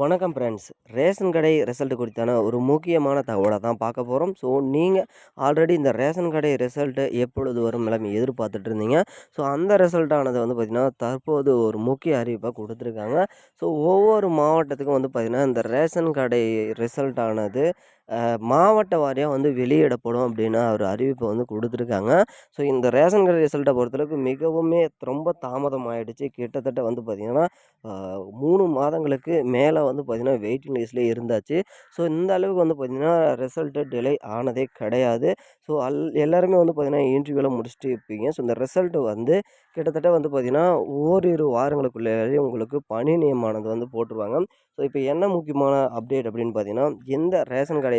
வணக்கம் friends ration கடை result குறித்தான ஒரு முக்கியமான தகவலை தான் பார்க்க போகிறோம் ஸோ நீங்கள் ஆல்ரெடி இந்த ரேஷன் கடை ரிசல்ட்டு எப்பொழுது வரும் நிலைமை எதிர்பார்த்துட்டு இருந்தீங்க. ஸோ அந்த ரிசல்ட்டானது வந்து பார்த்திங்கன்னா தற்போது ஒரு முக்கிய அறிவிப்பாக கொடுத்துருக்காங்க. ஸோ ஒவ்வொரு மாவட்டத்துக்கும் வந்து பார்த்திங்கன்னா இந்த ரேஷன் கடை ரிசல்ட்டானது மாவட்ட வாரியாக வந்து வெளியிடப்படும் அப்படின்னு ஒரு அறிவிப்பை வந்து கொடுத்துருக்காங்க. ஸோ இந்த ரேஷன் கடை ரிசல்ட்டை பொறுத்தளவுக்கு மிகவுமே ரொம்ப தாமதம் ஆகிடுச்சு கிட்டத்தட்ட வந்து பார்த்திங்கன்னா மூணு மாதங்களுக்கு மேலே வந்து பார்த்திங்கன்னா வெயிட்டிங் லிஸ்ட்லேயே இருந்தாச்சு. ஸோ இந்த அளவுக்கு வந்து பார்த்திங்கன்னா ரிசல்ட்டு டிலே ஆனதே கிடையாது. ஸோ அல் எல்லாருமே வந்து பார்த்திங்கன்னா இன்டர்வியூலாம் முடிச்சுட்டு இருப்பீங்க. ஸோ இந்த ரிசல்ட்டு வந்து கிட்டத்தட்ட வந்து பார்த்திங்கன்னா ஓரிரு வாரங்களுக்குள்ளேயே உங்களுக்கு பணி நியமானது வந்து போட்டுருவாங்க. ஸோ இப்போ என்ன முக்கியமான அப்டேட் அப்படின்னு பார்த்தீங்கன்னா எந்த ரேஷன் கடை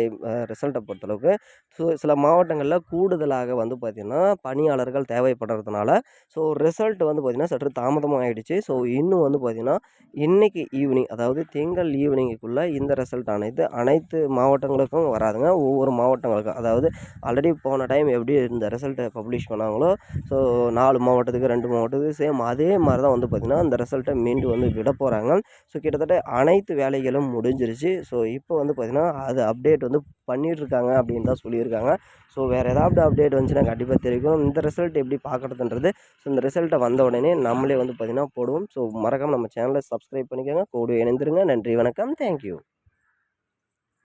ரிசல்ட்டை பொறுத்தளவுக்கு ஸோ சில மாவட்டங்களில் கூடுதலாக வந்து பார்த்திங்கன்னா பணியாளர்கள் தேவைப்படுறதுனால ஸோ ரிசல்ட் வந்து பார்த்திங்கன்னா சற்று தாமதமாக ஆகிடுச்சு ஸோ இன்னும் வந்து பார்த்திங்கன்னா இன்றைக்கி ஈவினிங் அதாவது திங்கள் ஈவினிங்குள்ளே இந்த ரிசல்ட் அனைத்து அனைத்து மாவட்டங்களுக்கும் வராதுங்க. ஒவ்வொரு மாவட்டங்களுக்கும். அதாவது ஆல்ரெடி போன டைம் எப்படி இந்த ரிசல்ட்டை பப்ளிஷ் பண்ணாங்களோ ஸோ நாலு மாவட்டத்துக்கு ரெண்டு மாவட்டத்துக்கு சேம் அதே மாதிரி தான் வந்து பார்த்திங்கன்னா அந்த ரிசல்ட்டை மீண்டும் வந்து விட போகிறாங்க ஸோ கிட்டத்தட்ட அனைத்து அனைத்து வேலைகளும் முடிஞ்சிருச்சு. ஸோ இப்போ வந்து பார்த்திங்கன்னா அது அப்டேட் வந்து பண்ணிகிட்ருக்காங்க அப்படின்னு தான் சொல்லியிருக்காங்க. ஸோ வேறு ஏதாவது அப்டேட் வந்துச்சுன்னா கண்டிப்பாக தெரிவிக்கும் இந்த ரிசல்ட் எப்படி பார்க்குறதுன்றது ஸோ இந்த ரிசல்ட்டை வந்த உடனே நம்மளே வந்து பார்த்திங்கன்னா போடுவோம். ஸோ மறக்காமல் நம்ம சேனலை சப்ஸ்கிரைப் பண்ணிக்கோங்க. கூட இணைந்துருங்க. நன்றி வணக்கம். தேங்க்யூ